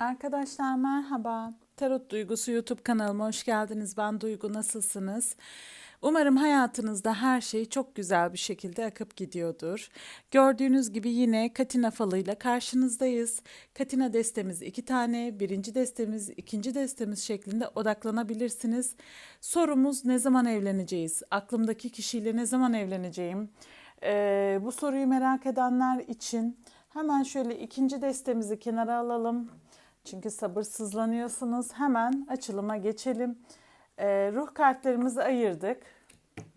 Arkadaşlar merhaba. Tarot Duygusu YouTube kanalıma hoş geldiniz. Ben Duygu nasılsınız? Umarım hayatınızda her şey çok güzel bir şekilde akıp gidiyordur. Gördüğünüz gibi yine Katina falıyla karşınızdayız. Katina destemiz iki tane, birinci destemiz, ikinci destemiz şeklinde odaklanabilirsiniz. Sorumuz ne zaman evleneceğiz? Aklımdaki kişiyle ne zaman evleneceğim? Ee, bu soruyu merak edenler için hemen şöyle ikinci destemizi kenara alalım. Çünkü sabırsızlanıyorsunuz. Hemen açılıma geçelim. Ee, ruh kartlarımızı ayırdık.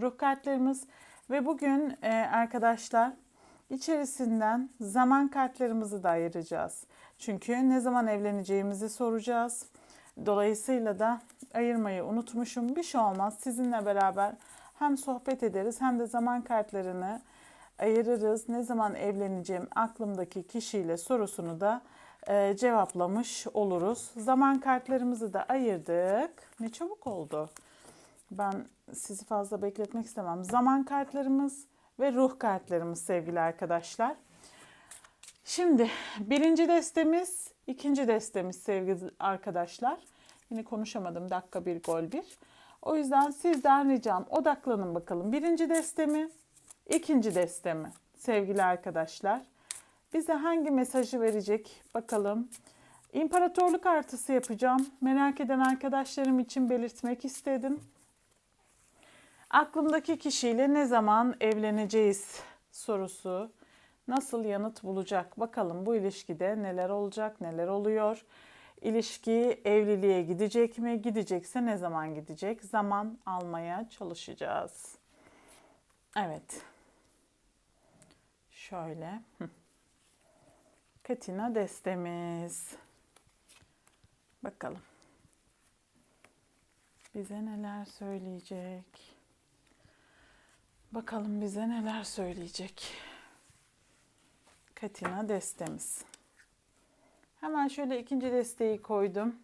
Ruh kartlarımız ve bugün e, arkadaşlar içerisinden zaman kartlarımızı da ayıracağız. Çünkü ne zaman evleneceğimizi soracağız. Dolayısıyla da ayırmayı unutmuşum. Bir şey olmaz. Sizinle beraber hem sohbet ederiz hem de zaman kartlarını ayırırız. Ne zaman evleneceğim aklımdaki kişiyle sorusunu da e, cevaplamış oluruz. Zaman kartlarımızı da ayırdık. Ne çabuk oldu. Ben sizi fazla bekletmek istemem. Zaman kartlarımız ve ruh kartlarımız sevgili arkadaşlar. Şimdi birinci destemiz, ikinci destemiz sevgili arkadaşlar. Yine konuşamadım dakika bir gol bir. O yüzden sizden ricam odaklanın bakalım. Birinci destemi, ikinci destemi sevgili arkadaşlar. Bize hangi mesajı verecek bakalım. İmparatorluk artısı yapacağım. Merak eden arkadaşlarım için belirtmek istedim. Aklımdaki kişiyle ne zaman evleneceğiz sorusu nasıl yanıt bulacak? Bakalım bu ilişkide neler olacak, neler oluyor? İlişki evliliğe gidecek mi? Gidecekse ne zaman gidecek? Zaman almaya çalışacağız. Evet. Şöyle. Katina destemiz. Bakalım. Bize neler söyleyecek? Bakalım bize neler söyleyecek? Katina destemiz. Hemen şöyle ikinci desteği koydum.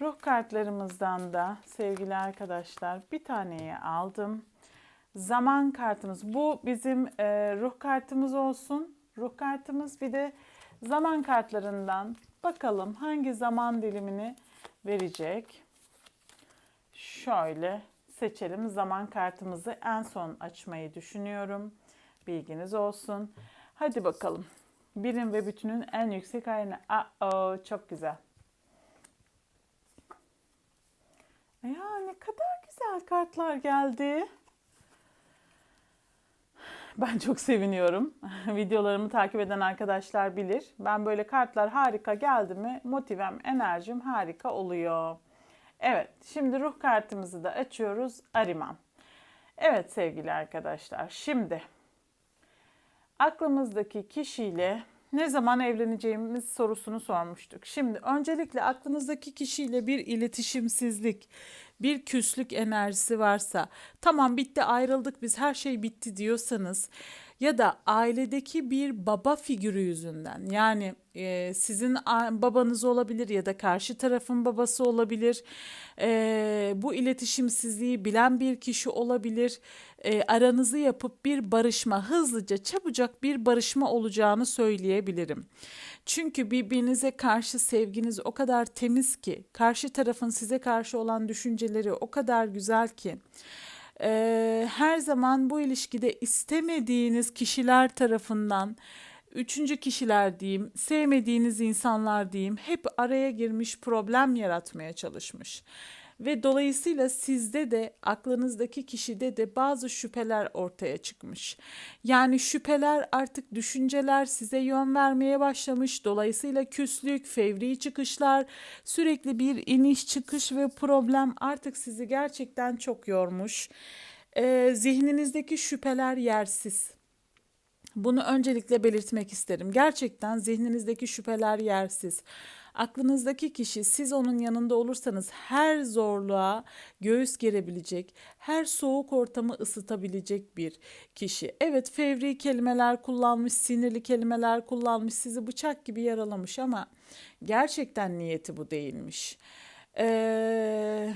Ruh kartlarımızdan da sevgili arkadaşlar bir taneyi aldım. Zaman kartımız. Bu bizim e, ruh kartımız olsun. Ruh kartımız bir de zaman kartlarından bakalım hangi zaman dilimini verecek. Şöyle seçelim. Zaman kartımızı en son açmayı düşünüyorum. Bilginiz olsun. Hadi bakalım. Birim ve bütünün en yüksek ayını. Aa, çok güzel. Ya ne kadar güzel kartlar geldi. Ben çok seviniyorum. Videolarımı takip eden arkadaşlar bilir. Ben böyle kartlar harika geldi mi motivem, enerjim harika oluyor. Evet, şimdi ruh kartımızı da açıyoruz. Ariman. Evet sevgili arkadaşlar, şimdi aklımızdaki kişiyle ne zaman evleneceğimiz sorusunu sormuştuk. Şimdi öncelikle aklınızdaki kişiyle bir iletişimsizlik, bir küslük enerjisi varsa, tamam bitti ayrıldık biz her şey bitti diyorsanız ya da ailedeki bir baba figürü yüzünden yani e, sizin babanız olabilir ya da karşı tarafın babası olabilir e, bu iletişimsizliği bilen bir kişi olabilir e, aranızı yapıp bir barışma hızlıca çabucak bir barışma olacağını söyleyebilirim. Çünkü birbirinize karşı sevginiz o kadar temiz ki karşı tarafın size karşı olan düşünceleri o kadar güzel ki e, her zaman bu ilişkide istemediğiniz kişiler tarafından üçüncü kişiler diyeyim, sevmediğiniz insanlar diyeyim hep araya girmiş problem yaratmaya çalışmış. Ve dolayısıyla sizde de aklınızdaki kişide de bazı şüpheler ortaya çıkmış. Yani şüpheler artık düşünceler size yön vermeye başlamış. Dolayısıyla küslük, fevri çıkışlar, sürekli bir iniş çıkış ve problem artık sizi gerçekten çok yormuş. Ee, zihninizdeki şüpheler yersiz. Bunu öncelikle belirtmek isterim. Gerçekten zihninizdeki şüpheler yersiz. Aklınızdaki kişi siz onun yanında olursanız her zorluğa göğüs gerebilecek, her soğuk ortamı ısıtabilecek bir kişi. Evet fevri kelimeler kullanmış, sinirli kelimeler kullanmış, sizi bıçak gibi yaralamış ama gerçekten niyeti bu değilmiş. Eee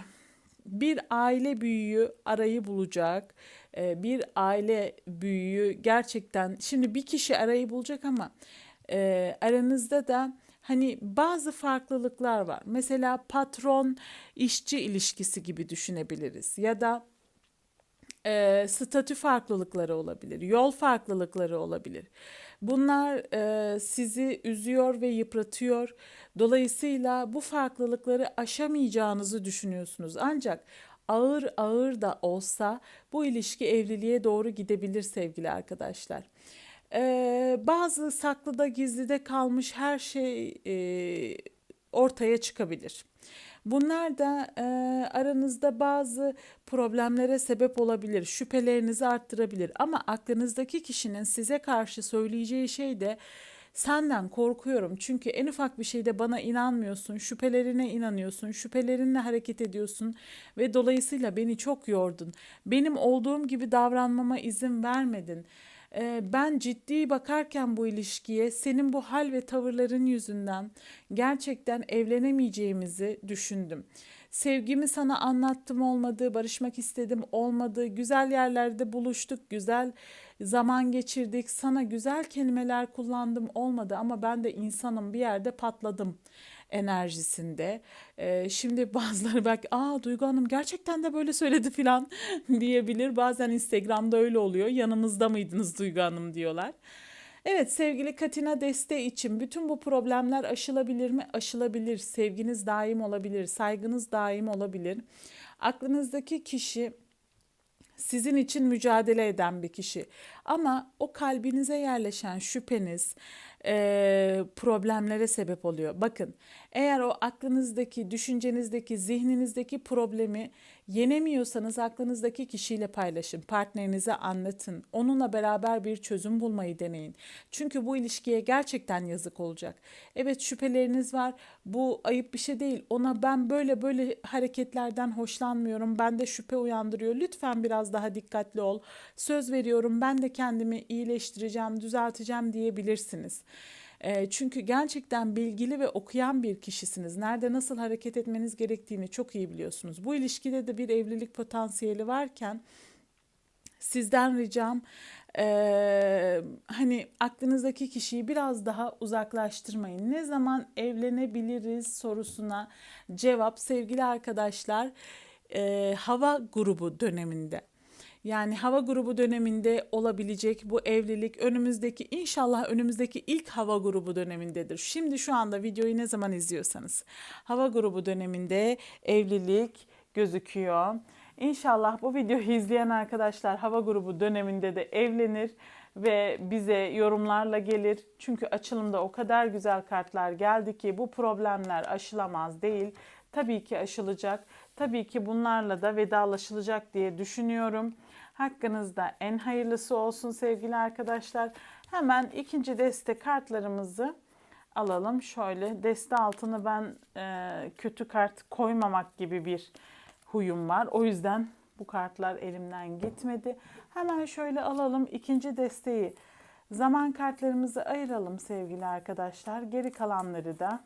bir aile büyüğü arayı bulacak. Ee, bir aile büyüğü gerçekten şimdi bir kişi arayı bulacak ama e, aranızda da hani bazı farklılıklar var. Mesela patron işçi ilişkisi gibi düşünebiliriz ya da e, statü farklılıkları olabilir, yol farklılıkları olabilir. Bunlar e, sizi üzüyor ve yıpratıyor. Dolayısıyla bu farklılıkları aşamayacağınızı düşünüyorsunuz. Ancak ağır ağır da olsa bu ilişki evliliğe doğru gidebilir sevgili arkadaşlar. Ee, bazı saklıda gizlide kalmış her şey e, ortaya çıkabilir. Bunlar da e, aranızda bazı problemlere sebep olabilir, şüphelerinizi arttırabilir. Ama aklınızdaki kişinin size karşı söyleyeceği şey de senden korkuyorum. Çünkü en ufak bir şeyde bana inanmıyorsun, şüphelerine inanıyorsun, şüphelerinle hareket ediyorsun ve dolayısıyla beni çok yordun. Benim olduğum gibi davranmama izin vermedin. Ee, ben ciddi bakarken bu ilişkiye senin bu hal ve tavırların yüzünden gerçekten evlenemeyeceğimizi düşündüm. Sevgimi sana anlattım olmadı, barışmak istedim olmadı, güzel yerlerde buluştuk, güzel zaman geçirdik, sana güzel kelimeler kullandım olmadı. Ama ben de insanım bir yerde patladım enerjisinde. Ee, şimdi bazıları belki aa Duygu Hanım gerçekten de böyle söyledi filan diyebilir. Bazen Instagram'da öyle oluyor. Yanımızda mıydınız Duygu Hanım diyorlar. Evet sevgili Katina deste için bütün bu problemler aşılabilir mi? Aşılabilir. Sevginiz daim olabilir. Saygınız daim olabilir. Aklınızdaki kişi sizin için mücadele eden bir kişi. Ama o kalbinize yerleşen şüpheniz, e, problemlere sebep oluyor. Bakın eğer o aklınızdaki, düşüncenizdeki, zihninizdeki problemi yenemiyorsanız aklınızdaki kişiyle paylaşın, partnerinize anlatın. Onunla beraber bir çözüm bulmayı deneyin. Çünkü bu ilişkiye gerçekten yazık olacak. Evet şüpheleriniz var. Bu ayıp bir şey değil. Ona ben böyle böyle hareketlerden hoşlanmıyorum. Ben de şüphe uyandırıyor. Lütfen biraz daha dikkatli ol. Söz veriyorum ben de kendimi iyileştireceğim, düzelteceğim diyebilirsiniz. Çünkü gerçekten bilgili ve okuyan bir kişisiniz. Nerede nasıl hareket etmeniz gerektiğini çok iyi biliyorsunuz. Bu ilişkide de bir evlilik potansiyeli varken sizden ricam ee, hani aklınızdaki kişiyi biraz daha uzaklaştırmayın. Ne zaman evlenebiliriz sorusuna cevap sevgili arkadaşlar e, hava grubu döneminde. Yani hava grubu döneminde olabilecek bu evlilik önümüzdeki inşallah önümüzdeki ilk hava grubu dönemindedir. Şimdi şu anda videoyu ne zaman izliyorsanız hava grubu döneminde evlilik gözüküyor. İnşallah bu videoyu izleyen arkadaşlar hava grubu döneminde de evlenir ve bize yorumlarla gelir. Çünkü açılımda o kadar güzel kartlar geldi ki bu problemler aşılamaz değil. Tabii ki aşılacak. Tabii ki bunlarla da vedalaşılacak diye düşünüyorum. Hakkınızda en hayırlısı olsun sevgili arkadaşlar. Hemen ikinci deste kartlarımızı alalım. Şöyle deste altını ben e, kötü kart koymamak gibi bir huyum var. O yüzden bu kartlar elimden gitmedi. Hemen şöyle alalım ikinci desteği. Zaman kartlarımızı ayıralım sevgili arkadaşlar. Geri kalanları da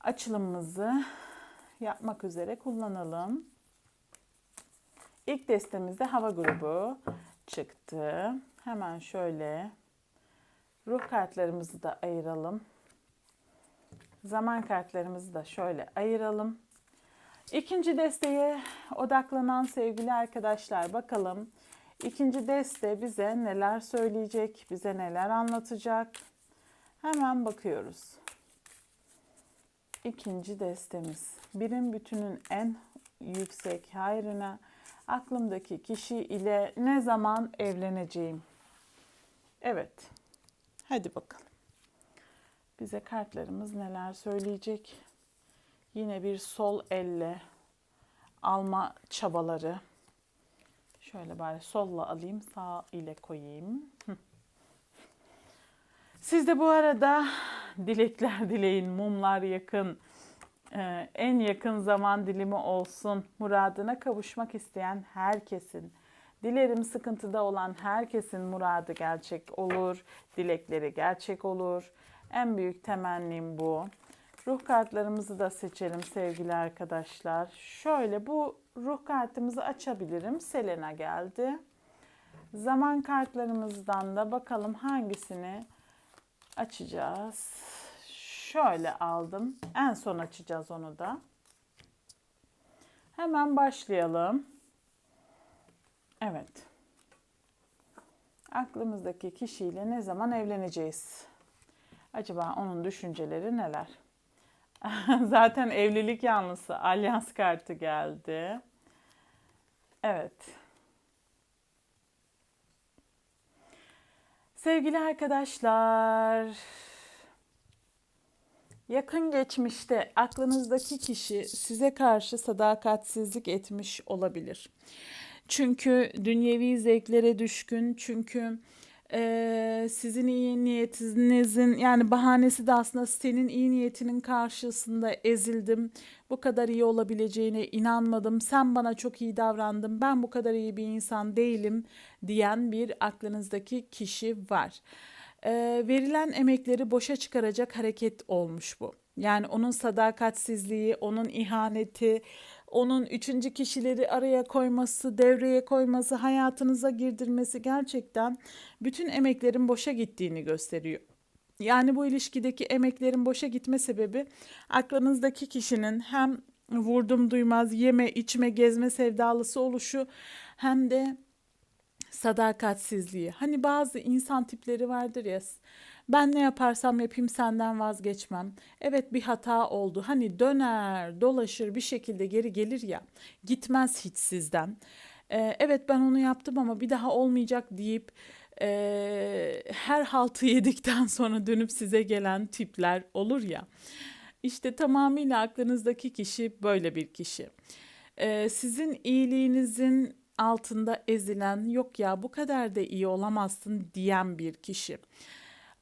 açılımımızı yapmak üzere kullanalım. İlk destemizde hava grubu çıktı. Hemen şöyle ruh kartlarımızı da ayıralım. Zaman kartlarımızı da şöyle ayıralım. İkinci desteye odaklanan sevgili arkadaşlar bakalım. İkinci deste bize neler söyleyecek, bize neler anlatacak. Hemen bakıyoruz. İkinci destemiz. Birim bütünün en yüksek hayrına aklımdaki kişi ile ne zaman evleneceğim? Evet. Hadi bakalım. Bize kartlarımız neler söyleyecek? Yine bir sol elle alma çabaları. Şöyle bari solla alayım, sağ ile koyayım. Siz de bu arada dilekler dileyin, mumlar yakın, en yakın zaman dilimi olsun. Muradına kavuşmak isteyen herkesin, dilerim sıkıntıda olan herkesin muradı gerçek olur, dilekleri gerçek olur. En büyük temennim bu. Ruh kartlarımızı da seçelim sevgili arkadaşlar. Şöyle bu ruh kartımızı açabilirim. Selena geldi. Zaman kartlarımızdan da bakalım hangisini açacağız. Şöyle aldım. En son açacağız onu da. Hemen başlayalım. Evet. Aklımızdaki kişiyle ne zaman evleneceğiz? Acaba onun düşünceleri neler? Zaten evlilik yanlısı alyans kartı geldi. Evet. Sevgili arkadaşlar, yakın geçmişte aklınızdaki kişi size karşı sadakatsizlik etmiş olabilir. Çünkü dünyevi zevklere düşkün, çünkü e, sizin iyi niyetinizin yani bahanesi de aslında senin iyi niyetinin karşısında ezildim. Bu kadar iyi olabileceğine inanmadım. Sen bana çok iyi davrandın. Ben bu kadar iyi bir insan değilim diyen bir aklınızdaki kişi var. E, verilen emekleri boşa çıkaracak hareket olmuş bu. Yani onun sadakatsizliği, onun ihaneti, onun üçüncü kişileri araya koyması, devreye koyması, hayatınıza girdirmesi gerçekten bütün emeklerin boşa gittiğini gösteriyor. Yani bu ilişkideki emeklerin boşa gitme sebebi aklınızdaki kişinin hem vurdum duymaz yeme içme gezme sevdalısı oluşu hem de sadakatsizliği. Hani bazı insan tipleri vardır ya ben ne yaparsam yapayım senden vazgeçmem. Evet bir hata oldu. Hani döner, dolaşır bir şekilde geri gelir ya. Gitmez hiç sizden. Ee, evet ben onu yaptım ama bir daha olmayacak deyip e, her haltı yedikten sonra dönüp size gelen tipler olur ya. İşte tamamıyla aklınızdaki kişi böyle bir kişi. Ee, sizin iyiliğinizin altında ezilen yok ya bu kadar da iyi olamazsın diyen bir kişi.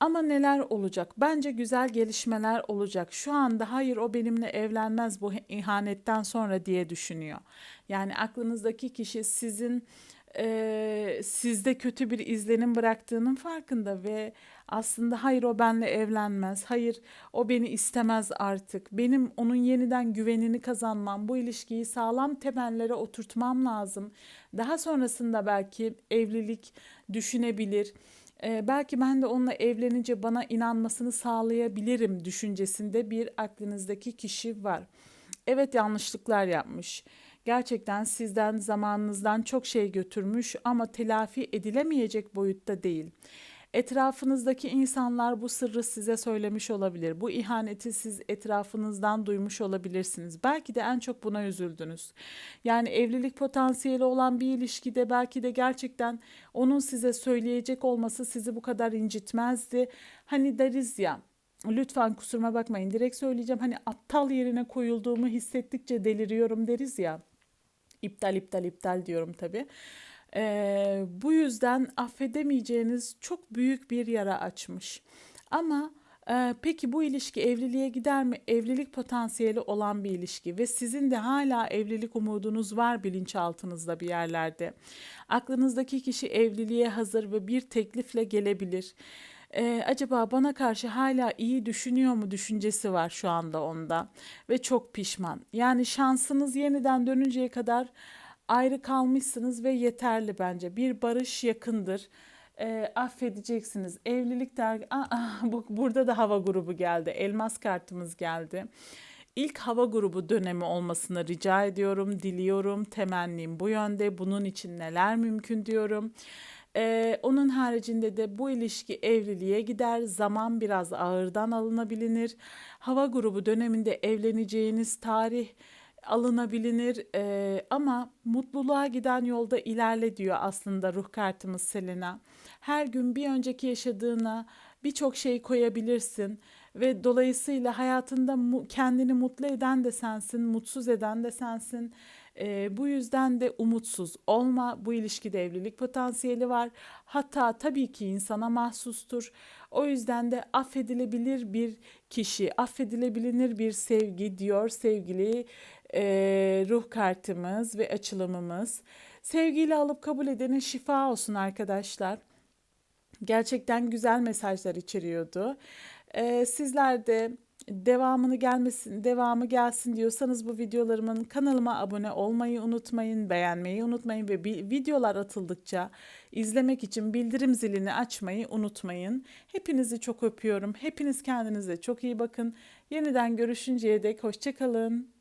Ama neler olacak? Bence güzel gelişmeler olacak. Şu anda hayır o benimle evlenmez bu ihanetten sonra diye düşünüyor. Yani aklınızdaki kişi sizin e, sizde kötü bir izlenim bıraktığının farkında ve aslında hayır o benle evlenmez, hayır o beni istemez artık, benim onun yeniden güvenini kazanmam, bu ilişkiyi sağlam temellere oturtmam lazım. Daha sonrasında belki evlilik düşünebilir e, belki ben de onunla evlenince bana inanmasını sağlayabilirim düşüncesinde bir aklınızdaki kişi var. Evet yanlışlıklar yapmış. Gerçekten sizden zamanınızdan çok şey götürmüş ama telafi edilemeyecek boyutta değil. Etrafınızdaki insanlar bu sırrı size söylemiş olabilir. Bu ihaneti siz etrafınızdan duymuş olabilirsiniz. Belki de en çok buna üzüldünüz. Yani evlilik potansiyeli olan bir ilişkide belki de gerçekten onun size söyleyecek olması sizi bu kadar incitmezdi. Hani deriz ya lütfen kusuruma bakmayın direkt söyleyeceğim. Hani aptal yerine koyulduğumu hissettikçe deliriyorum deriz ya. İptal iptal iptal diyorum tabii. Ee, bu yüzden affedemeyeceğiniz çok büyük bir yara açmış. Ama e, peki bu ilişki evliliğe gider mi? Evlilik potansiyeli olan bir ilişki ve sizin de hala evlilik umudunuz var bilinçaltınızda bir yerlerde. Aklınızdaki kişi evliliğe hazır ve bir teklifle gelebilir. Ee, acaba bana karşı hala iyi düşünüyor mu düşüncesi var şu anda onda ve çok pişman. Yani şansınız yeniden dönünceye kadar ayrı kalmışsınız ve yeterli bence. Bir barış yakındır. E, affedeceksiniz. Evlilik der Aa, bu, burada da hava grubu geldi. Elmas kartımız geldi. İlk hava grubu dönemi olmasını rica ediyorum, diliyorum. Temennim bu yönde. Bunun için neler mümkün diyorum. Ee, onun haricinde de bu ilişki evliliğe gider. Zaman biraz ağırdan alınabilir. Hava grubu döneminde evleneceğiniz tarih alınabilir e, ama mutluluğa giden yolda ilerle diyor aslında ruh kartımız Selena. Her gün bir önceki yaşadığına birçok şey koyabilirsin ve dolayısıyla hayatında mu- kendini mutlu eden de sensin, mutsuz eden de sensin. E, bu yüzden de umutsuz olma. Bu ilişkide evlilik potansiyeli var. Hatta tabii ki insana mahsustur. O yüzden de affedilebilir bir kişi, affedilebilir bir sevgi diyor sevgili e, ruh kartımız ve açılımımız. Sevgiyle alıp kabul edene şifa olsun arkadaşlar. Gerçekten güzel mesajlar içeriyordu. E, sizler de devamını gelmesin, devamı gelsin diyorsanız bu videolarımın kanalıma abone olmayı unutmayın, beğenmeyi unutmayın ve videolar atıldıkça izlemek için bildirim zilini açmayı unutmayın. Hepinizi çok öpüyorum. Hepiniz kendinize çok iyi bakın. Yeniden görüşünceye dek hoşça kalın.